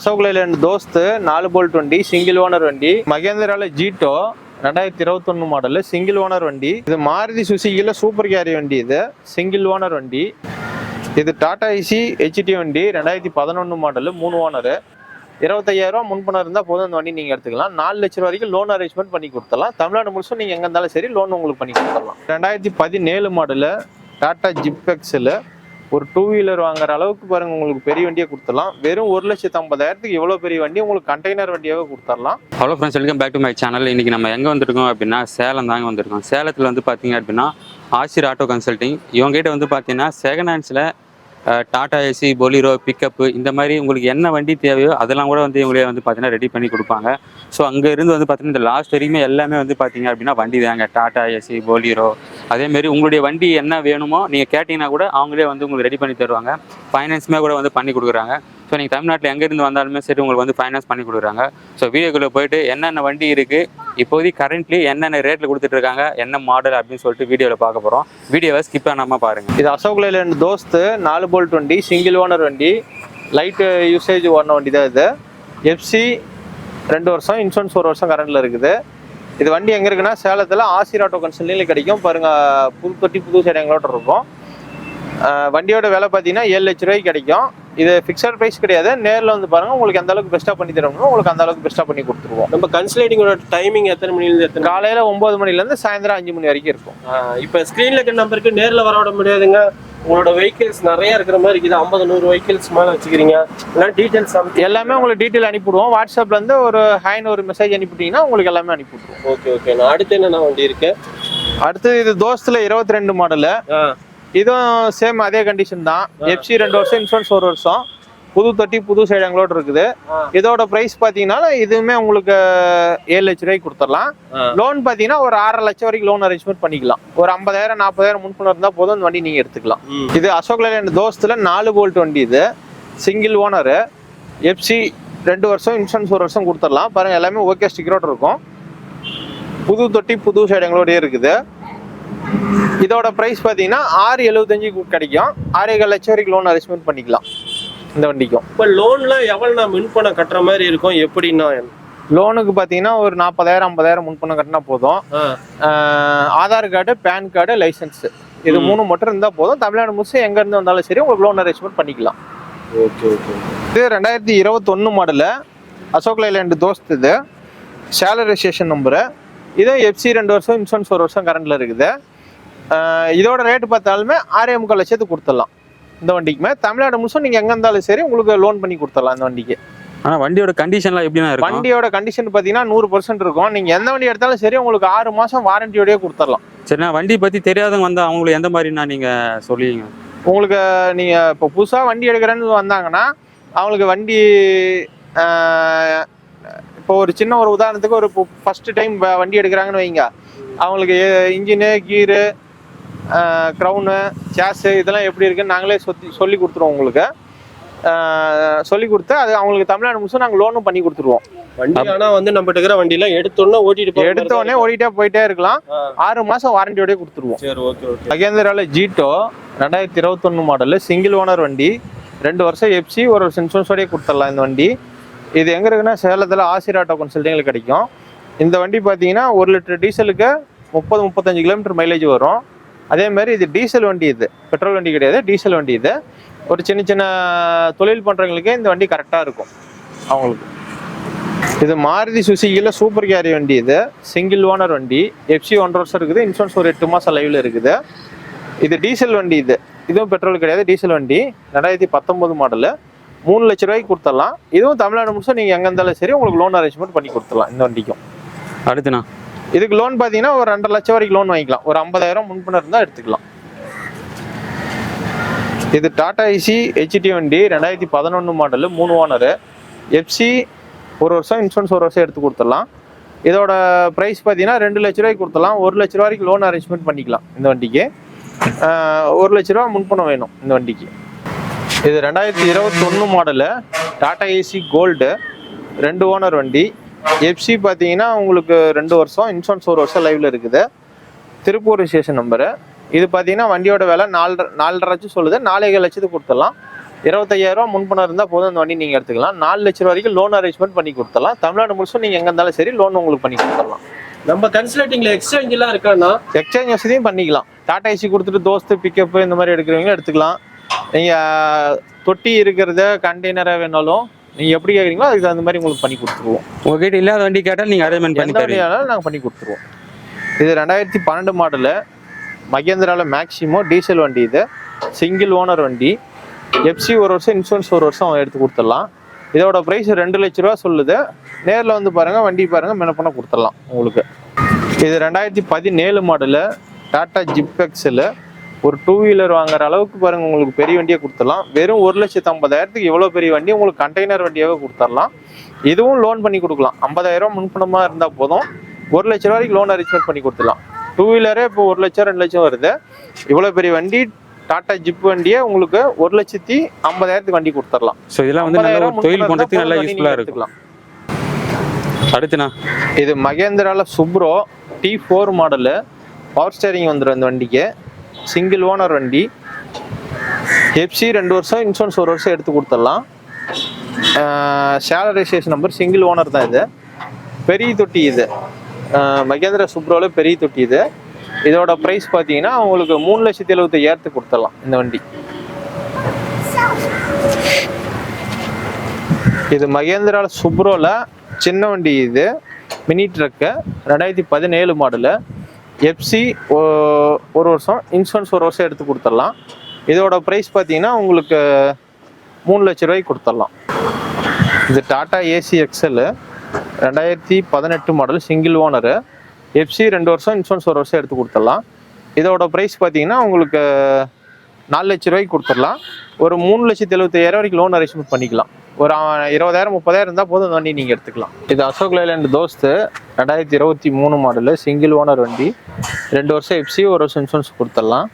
Ashok Leyland தோஸ்து நாலு bolt வண்டி single owner வண்டி. மகேந்திரால ஜீட்டோ ரெண்டாயிரத்தி இருபத்தொன்னு மாடலு சிங்கிள் ஓனர் வண்டி. இது மாருதி சுசுகியில் சூப்பர் கேரி வண்டி இது சிங்கிள் ஓனர் வண்டி. இது டாடா ஐசி ஹெச்டி வண்டி ரெண்டாயிரத்தி பதினொன்று மாடலு மூணு ஓனரு. இருபத்தையாயிரரூவா முன்பணம் இருந்தால் போதும் அந்த வண்டி நீங்கள் எடுத்துக்கலாம். நாலு லட்ச ரூபா வரைக்கும் லோன் அரேஞ்ச்மெண்ட் பண்ணி கொடுத்துடலாம். தமிழ்நாடு முழுசும் நீங்கள் எங்கே இருந்தாலும் சரி லோன் உங்களுக்கு பண்ணி கொடுத்துடலாம். ரெண்டாயிரத்தி பதினேழு மாடலு டாடா ஜிப்எக்ஸில் ஒரு டூ வீலர் வாங்குற அளவுக்கு பாருங்க உங்களுக்கு பெரிய வண்டியை கொடுத்துடலாம். வெறும் ஒரு லட்சத்து ஐம்பதாயிரத்துக்கு எவ்வளோ பெரிய வண்டி உங்களுக்கு கண்டெய்னர் வண்டியாகவே கொடுத்துடலாம். Hello friends welcome back to my channel இன்றைக்கி நம்ம எங்கே வந்திருக்கோம் அப்படின்னா சேலம் தாங்க வந்திருக்கோம். சேலத்தில் வந்து பார்த்தீங்க அப்படின்னா ஆசிர் ஆட்டோ கன்சல்டிங் இவங்ககிட்ட வந்து பார்த்தீங்கன்னா செகண்ட் ஹேண்ட்ஸில் டாடா ஏசி பொலிரோ பிக்கப்பு இந்த மாதிரி உங்களுக்கு என்ன வண்டி தேவையோ அதெல்லாம் கூட வந்து இவங்களே வந்து பார்த்தீங்கன்னா ரெடி பண்ணி கொடுப்பாங்க. ஸோ அங்கேருந்து வந்து பார்த்தீங்கன்னா இந்த லாஸ்ட் வரைக்குமே எல்லாமே வந்து பார்த்தீங்க அப்படின்னா வண்டி தாங்க. டாடா ஏசி பொலிரோ அதேமாரி உங்களுடைய வண்டி என்ன வேணுமோ நீங்கள் கேட்டிங்கன்னா கூட அவங்களே வந்து உங்களுக்கு ரெடி பண்ணி தருவாங்க. ஃபைனான்ஸுமே கூட வந்து பண்ணி கொடுக்குறாங்க. ஸோ நீங்கள் தமிழ்நாட்டில் எங்கேருந்து வந்தாலுமே சரி உங்களுக்கு வந்து ஃபைனான்ஸ் பண்ணி கொடுக்குறாங்க. ஸோ வீடியோக்குள்ளே போயிட்டு என்னென்ன வண்டி இருக்குது இப்போதைக்கு கரண்ட்லி என்னென்ன ரேட்டில் கொடுத்துட்டு இருக்காங்க என்ன மாடல் அப்படின்னு சொல்லிட்டு வீடியோவில் பார்க்க போகிறோம் வீடியோவை ஸ்கிப் பண்ணாமல் பாருங்கள் இது அசோக் லைலாண்ட் தோஸ்து நாலு போல்ட் வண்டி சிங்கிள் ஓனர் வண்டி லைட்டு யூசேஜ் ஓடின வண்டி தான் இது எஃப்சி ரெண்டு வருஷம் இன்சூரன்ஸ் ஒரு வருஷம் கரண்டில் இருக்குது. இது வண்டி எங்கே இருக்குன்னா சேலத்தில் ஆசிர் ஆட்டோ கன்சல்டிங்கில் கிடைக்கும். பாருங்க புது தொட்டி புது சைடு எங்களோட இருக்கும். வண்டியோட விலை பார்த்தீங்கன்னா ஏழு லட்ச ரூபாய்க்கு கிடைக்கும். இது ஃபிக்ஸட் ப்ரைஸ் கிடையாது. நேரில் வந்து பாருங்க உங்களுக்கு எந்த அளவுக்கு பெஸ்ட்டாக பண்ணி தரணும் உங்களுக்கு அந்த அளவுக்கு பெஸ்ட்டாக பண்ணி கொடுத்துருவோம். நம்ம கன்சல்டிங்கோட டைமிங் எத்தனை மணிலேருந்து எத்தனை காலையில் ஒம்பது மணிலேருந்து சாயந்தரம் அஞ்சு மணி வரைக்கும் இருக்கும். இப்போ ஸ்க்ரீனில் இருக்கிற நம்பருக்கு நேரில் வர விட முடியாதுங்க. உங்களோட வெஹிக்கிள்ஸ் நிறைய இருக்கிற மாதிரி இருக்குது. ஐம்பது நூறு வெஹிக்கிள்ஸ் மேலே வச்சுக்கிறீங்க. இல்லை டீட்டெயில்ஸ் எல்லாமே உங்களுக்கு டீட்டெயில் அனுப்பிவிடுவோம். வாட்ஸ்அப்ல இருந்து ஒரு ஹைன்னு ஒரு மெசேஜ் அனுப்பிட்டீங்கன்னா உங்களுக்கு எல்லாமே அனுப்பிவிடுவோம் ஓகே ஓகே நான் அடுத்து என்னென்ன வண்டி இருக்கு? அடுத்து இது தோஸ்துல இருபத்தி ரெண்டு மாடலு இதுவும் சேம் அதே கண்டிஷன் தான். எஃப்சி ரெண்டு வருஷம் இன்சூரன்ஸ் ஒரு வருஷம். புது தொட்டி புது சைடு எங்களோட இருக்குது. இதோட பிரைஸ் பார்த்தீங்கன்னா இதுவுமே உங்களுக்கு ஏழு லட்ச ரூபாய்க்கு கொடுத்துடலாம். லோன் பார்த்தீங்கன்னா ஒரு ஆறரை லட்சம் வரைக்கும் லோன் அரேஞ்ச்மெண்ட் பண்ணிக்கலாம். ஒரு ஐம்பதாயிரம் நாற்பதாயிரம் முன்பணம் இருந்தால் போதும் அந்த வண்டி நீங்கள் எடுத்துக்கலாம். இது அசோக் லேலண்ட் தோஸ்துல நாலு போல்ட் வண்டி இது. சிங்கிள் ஓனரு எஃப்சி ரெண்டு வருஷம் இன்சூரன்ஸ் ஒரு வருஷம் கொடுத்துடலாம். பாருங்க எல்லாமே ஓகே ஸ்டிக்கரோட இருக்கும். புது தொட்டி புது சைடு எங்களோடய இருக்குது. இதோட ப்ரைஸ் பார்த்தீங்கன்னா ஆறு எழுபத்தஞ்சு கிடைக்கும். ஆறே கால் லட்சம் வரைக்கும் லோன் அரேஞ்ச்மெண்ட் பண்ணிக்கலாம். இந்த வண்டிக்கும். இப்போ லோனில் எவ்வளோ நான் மின் பணம் கட்டுற மாதிரி இருக்கும்? எப்படின்னா லோனுக்கு பார்த்தீங்கன்னா ஒரு நாற்பதாயிரம் ஐம்பதாயிரம் முன்பணம் கட்டினா போதும். Aadhaar card PAN card licence. இது மூணு மட்டும் இருந்தால் போதும். தமிழ்நாடு முழுசும் எங்கேருந்து வந்தாலும் சரி உங்களுக்கு லோன் அரேஞ்ச்மெண்ட் பண்ணிக்கலாம். Okay okay. இது ரெண்டாயிரத்தி இருபத்தொன்னு மாடலு அசோக் லைலாண்டு தோஸ்த் இது. சேலரி ரெஜிஸ்ட்ரேஷன் நம்பரு இது எஃப்சி ரெண்டு வருஷம் இன்சூரன்ஸ் ஒரு வருஷம் கரண்டில் இருக்குது. இதோட ரேட்டு பார்த்தாலுமே ஆறே முக்கால் லட்சத்துக்கு கொடுத்துடலாம். இந்த வண்டிக்குமே தமிழ்நாடு முழுசும் நீங்கள் எங்கே இருந்தாலும் சரி உங்களுக்கு லோன் பண்ணி கொடுத்துடலாம் இந்த வண்டிக்கு. ஆனால் வண்டியோட கண்டிஷன்லாம் எப்படின்னா இருக்கும்? வண்டியோட கண்டிஷன் பார்த்தீங்கன்னா நூறு பர்சன்ட் இருக்கும். நீங்கள் எந்த வண்டி எடுத்தாலும் சரி உங்களுக்கு ஆறு மாதம் வாரண்டியோடய கொடுத்துடலாம். சரிண்ணா வண்டி பற்றி தெரியாதவங்க வந்தால் அவங்களுக்கு எந்த மாதிரிண்ணா நீங்கள் சொல்லுவீங்க? உங்களுக்கு நீங்கள் இப்போ புதுசாக வண்டி எடுக்கிறேன்னு வந்தாங்கன்னா அவங்களுக்கு வண்டி இப்போ ஒரு சின்ன ஒரு உதாரணத்துக்கு ஒரு ஃபஸ்ட்டு டைம் வண்டி எடுக்கிறாங்கன்னு வைங்க. அவங்களுக்கு இன்ஜினு கீரு க்ரௌனு சேஸு இதெல்லாம் எப்படி இருக்குன்னு நாங்களே சொல்லி சொல்லி கொடுத்துருவோம் உங்களுக்கு. சொல்லி கொடுத்து அது அவங்களுக்கு தமிழ்நாடு முழுசும் நாங்கள் லோனும் பண்ணி கொடுத்துருவோம். வண்டி ஆனால் வந்து நம்ம இருக்கிற வண்டிலாம் எடுத்தோன்னே ஓட்டிட்டு போற மாதிரி எடுத்த தான் உடனே ஓடிட்டே போயிட்டே இருக்கலாம். ஆறு மாதம் வாரண்டியோடய கொடுத்துருவோம். சரி ஓகே மகேந்திரால ஜீட்டோ ரெண்டாயிரத்தி இருபத்தொன்னு மாடலு சிங்கிள் ஓனர் வண்டி. ரெண்டு வருஷம் எஃப்சி ஒரு வருஷம் இன்சூரன்ஸோடய கொடுத்துடலாம் இந்த வண்டி. இது எங்கே இருக்குன்னா சேலத்தில் ஆசிர் ஆட்டோ கன்சல்டிங்கில் கிடைக்கும். இந்த வண்டி பார்த்தீங்கன்னா ஒரு லிட்டர் டீசலுக்கு முப்பது முப்பத்தஞ்சு கிலோமீட்டர் மைலேஜ் வரும். அதே மாதிரி இது டீசல் வண்டி இது பெட்ரோல் வண்டி கிடையாது டீசல் வண்டி இது. ஒரு சின்ன சின்ன தொழில் பண்ணுறவங்களுக்கே இந்த வண்டி கரெக்டாக இருக்கும். அவங்களுக்கு. இது மாருதி சுசுகியில் சூப்பர் கேரி வண்டி இது. சிங்கிள் ஓனர் வண்டி. எஃப்சி ஒன்றரை வருஷம் இருக்குது. இன்சூரன்ஸ் ஒரு எட்டு மாதம் லைவில் இருக்குது. இது டீசல் வண்டி இது. இதுவும் பெட்ரோல் கிடையாது டீசல் வண்டி. ரெண்டாயிரத்தி பத்தொம்போது மாடலு மூணு லட்ச ரூபாய்க்கு கொடுத்துடலாம். இதுவும் தமிழ்நாடு முடிச்சா நீங்கள் எங்கே இருந்தாலும் சரி உங்களுக்கு லோன் அரேஞ்ச்மெண்ட் பண்ணி கொடுத்துடலாம் இந்த வண்டிக்கும். அடுத்துண்ணா இதுக்கு லோன் பார்த்தீங்கன்னா ஒரு ரெண்டரை லட்சம் வரைக்கும் லோன் வாங்கிக்கலாம். ஒரு ஐம்பதாயிரம் முன்பணம் இருந்தால் எடுத்துக்கலாம். இது டாடா ஐசி ஹெச்டி வண்டி ரெண்டாயிரத்தி பதினொன்று மாடலு மூணு ஓனரு எஃப்சி ஒரு வருஷம் இன்சூரன்ஸ் ஒரு வருஷம் எடுத்து கொடுத்துடலாம். இதோட ப்ரைஸ் பார்த்தீங்கன்னா ரெண்டு லட்ச ரூபாய்க்கு கொடுத்துடலாம். ஒரு லட்ச ரூபா வரைக்கும் லோன் அரேஞ்ச்மெண்ட் பண்ணிக்கலாம் இந்த வண்டிக்கு. ஒரு லட்ச ரூபா முன்பணம் வேணும் இந்த வண்டிக்கு. இது ரெண்டாயிரத்தி இருபத்தொன்று மாடலு டாடா ஏசி கோல்டு ரெண்டு ஓனர் வண்டி. எஃப்சி பார்த்தீங்கன்னா உங்களுக்கு ரெண்டு வருஷம் இன்சூரன்ஸ் ஒரு வருஷம் லைவ்ல இருக்குது. திருப்பூர் ஸ்டேஷன் நம்பரு இது பார்த்தீங்கன்னா வண்டியோட விலை நாலரை நாலரை லட்சம் சொல்லுது. நாலே ஏழு லட்சத்துக்கு கொடுத்துடலாம். இருபத்தையாயிரம் ரூபா முன்பணம் இருந்தால் போதும் அந்த வண்டி நீங்கள் எடுத்துக்கலாம். நாலு லட்ச ரூபா வரைக்கும் லோன் அரேஞ்ச்மெண்ட் பண்ணி கொடுத்துடலாம். தமிழ்நாடு முழுசும் நீங்கள் எங்கே இருந்தாலும் சரி லோன் உங்களுக்கு பண்ணி கொடுத்துடலாம். நம்ம கன்சல்டிங்ல எக்ஸ்சேஞ்ச் எல்லாம் எக்ஸ்சேஞ்ச் வசதியும் பண்ணிக்கலாம். டாடா ஏசி கொடுத்துட்டு தோஸ்து பிக்கப் இந்த மாதிரி எடுக்கிறவங்க எடுத்துக்கலாம். நீங்கள் தொட்டி இருக்கிறத கண்டெய்னராக வேணாலும் நீங்கள் எப்படி கேட்குறீங்களோ அதுக்கு அந்த மாதிரி உங்களுக்கு பண்ணி கொடுத்துருவோம். உங்ககிட்ட இல்லாத வண்டி கேட்டால் நீங்கள் அரேஞ்ச்மெண்ட் பண்ணி தருவீங்க. நாங்கள் பண்ணி கொடுத்துருவோம். இது ரெண்டாயிரத்தி பன்னெண்டு மாடலு மகேந்திராவில் மேக்ஸிமோ டீசல் வண்டி இது. சிங்கிள் ஓனர் வண்டி. எஃப்சி ஒரு வருஷம் இன்சூரன்ஸ் ஒரு வருஷம் எடுத்து கொடுத்துடலாம். இதோட ப்ரைஸ் ரெண்டு லட்ச ரூபா சொல்லுது. நேரில் வந்து பாருங்கள் வண்டி பாருங்கள் மென பண்ண கொடுத்துடலாம் உங்களுக்கு. இது ரெண்டாயிரத்தி பதினேழு மாடலு டாடா ஜிப் எக்ஸல் ஒரு டூ வீலர் வாங்குற அளவுக்கு பாருங்கள் உங்களுக்கு பெரிய வண்டியை கொடுத்துடலாம். வெறும் ஒரு லட்சத்து ஐம்பதாயிரத்துக்கு எவ்வளோ பெரிய வண்டி உங்களுக்கு கண்டெய்னர் வண்டியாகவே கொடுத்துடலாம். இதுவும் லோன் பண்ணி கொடுக்கலாம். ஐம்பதாயிரம் முன்பணமாக இருந்தால் போதும். ஒரு லட்ச ரூபா வரைக்கும் லோன் அரேஞ்ச்மெண்ட் பண்ணி கொடுத்துடலாம். டூ வீலரே இப்போ ஒரு லட்சம் ரெண்டு லட்சம் வருது. இவ்வளோ பெரிய வண்டி டாடா ஜிப் வண்டியே உங்களுக்கு ஒரு லட்சத்தி ஐம்பதாயிரத்துக்கு வண்டி கொடுத்துடலாம். ஸோ இதெல்லாம் வந்து தொழில் பண்ணுறதுக்கு நல்லா யூஸ்ஃபுல்லாக எடுத்துக்கலாம். அடுத்துண்ணா? இது மகேந்திரால Supro T four model power steering வந்துடும் இந்த வண்டிக்கு. சிங்கிள் ஓனர் வண்டி. எஃப்சி ரெண்டு வருஷம் இன்சூரன்ஸ் ஒரு வருஷம் எடுத்து கொடுத்துடலாம். சேலரைசேஷன் நம்பர் சிங்கிள் ஓனர் தான் இது. பெரிய தொட்டி இது. மகேந்திர சுப்ரோவில் பெரிய தொட்டி இது. இதோட ப்ரைஸ் பார்த்தீங்கன்னா உங்களுக்கு மூணு லட்சத்தி எழுபத்தி ஏற்று கொடுத்துடலாம் இந்த வண்டி. இது மகேந்திரா சுப்ரோவில் சின்ன வண்டி இது. மினி ட்ரக்கு ரெண்டாயிரத்தி பதினேழு மாடலு எஃப்சி ஒரு வருஷம் இன்சூரன்ஸ் ஒரு வருஷம் எடுத்து கொடுத்துடலாம். இதோட ப்ரைஸ் பார்த்தீங்கன்னா உங்களுக்கு மூணு லட்ச ரூபாய்க்கு கொடுத்துடலாம். இது டாடா ஏசி எக்ஸல் ரெண்டாயிரத்தி பதினெட்டு மாடல் சிங்கிள் ஓனரு எஃப்சி ரெண்டு வருஷம் இன்சூரன்ஸ் ஒரு வருஷம் எடுத்து கொடுத்துடலாம். இதோட ப்ரைஸ் பார்த்தீங்கன்னா உங்களுக்கு நாலு லட்ச ரூபாய்க்கு கொடுத்துடலாம். ஒரு மூணு லட்சத்தி எழுபத்தாயிரம் வரைக்கும் லோன் அரேஞ்ச்மெண்ட் பண்ணிக்கலாம். ஒரு இருபதாயிரம் முப்பதாயிரம் இருந்தால் போதும் அந்த வண்டி நீங்கள் எடுத்துக்கலாம். இது அசோக் லைலாண்ட் தோஸ்து ரெண்டாயிரத்தி இருபத்தி மூணு மாடலு சிங்கிள் ஓனர் வண்டி. ரெண்டு வருஷம் எஃப்சி ஒரு வருஷம் இன்சூரன்ஸ் கொடுத்துடலாம்.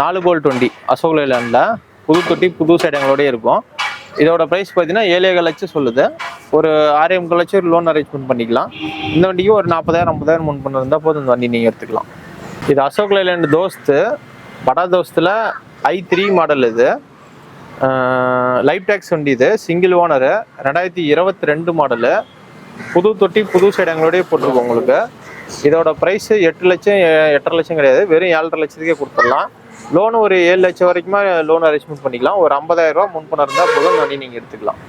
நாலு போல்ட் வண்டி அசோக் லைலாண்டில். புது தொட்டி புது சைடங்களோடய இருக்கும். இதோட ப்ரைஸ் பார்த்தீங்கன்னா ஏழேகால் லட்சம் சொல்லுது. ஒரு ஆறே முக்கால் லட்சம் லோன் அரேஞ்ச்மெண்ட் பண்ணிக்கலாம். இந்த வண்டிக்கு ஒரு நாற்பதாயிரம் ஐம்பதாயிரம் முன் பண்ண இருந்தால் போதும் இந்த வண்டி நீங்கள் எடுத்துக்கலாம். இது அசோக் லைலாண்ட் தோஸ்து படா தோஸ்தில் ஐ த்ரீ மாடல் இது. லைஃப் டேக்ஸ் வண்டி இது. சிங்கிள் ஓனரு ரெண்டாயிரத்தி இருபத்தி ரெண்டு மாடலு புது தொட்டி புது சைடங்களோடய போட்டிருக்கோம் உங்களுக்கு. இதோட ப்ரைஸ் எட்டு லட்சம் எட்டரை லட்சம் கிடையாது. வெறும் ஏழரை லட்சத்துக்கே கொடுத்துடலாம். லோன் ஒரு ஏழு லட்சம் வரைக்குமா லோன் அரேஞ்ச்மெண்ட் பண்ணிக்கலாம். ஒரு ஐம்பதாயிரம் ரூபா முன்பணம் இருந்தால் போதும் வண்டி நீங்கள் எடுத்துக்கலாம்.